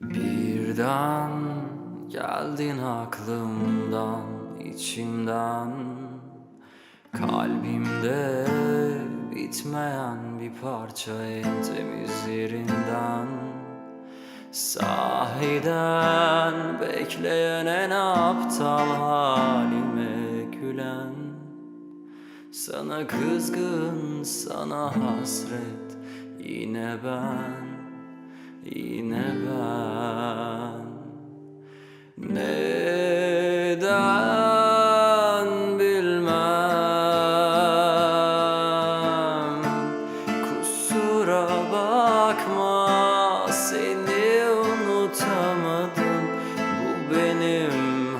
Birden geldin aklımdan, içimden. Kalbimde bitmeyen bir parça en temiz yerinden. Sahiden bekleyen en aptal halime gülen. Sana kızgın, sana hasret Yine ben, yine ben. Neden bilmem? Kusura bakma seni unutamadım. Bu benim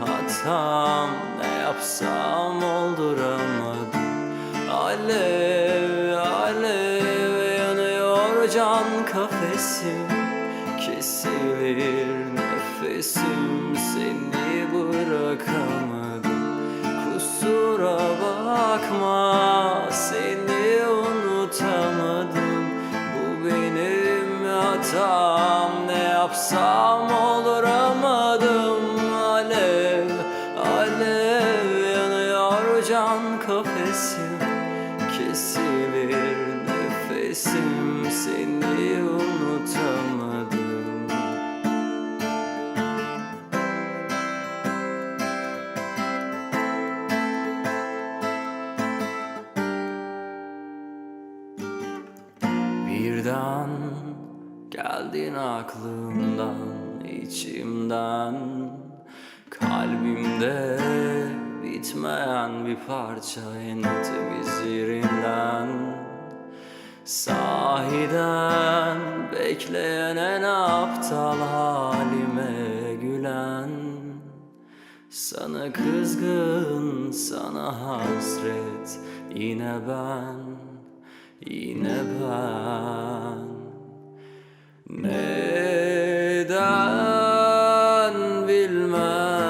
hatam. Ne yapsam olduramadım yanıyor can kafesim Kesilir nefesim. Seni bırakamadım Kusura bakma. Seni unutamadım Bu benim hatam. Ne yapsam oluramadım Alev alev yanıyor can kafesim. Kesilir nefesim seni unutamadım. Birden geldin aklımdan, içimden. Kalbimde bitmeyen bir parça en temiz yerinden Sahiden bekleyen en aptal halime gülen? Sana kızgın, sana hasret Yine ben, yine ben. Neden bilmem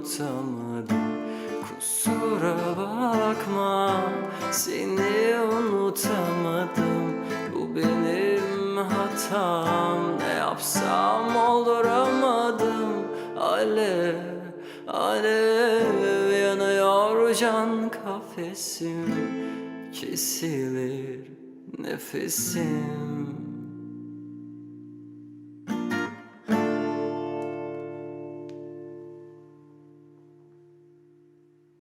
unutamadım. Kusura bakma seni unutamadım. Bu benim hatam. Ne yapsam olduramadım Alev alev yanıyor can kafesim. Kesilir nefesim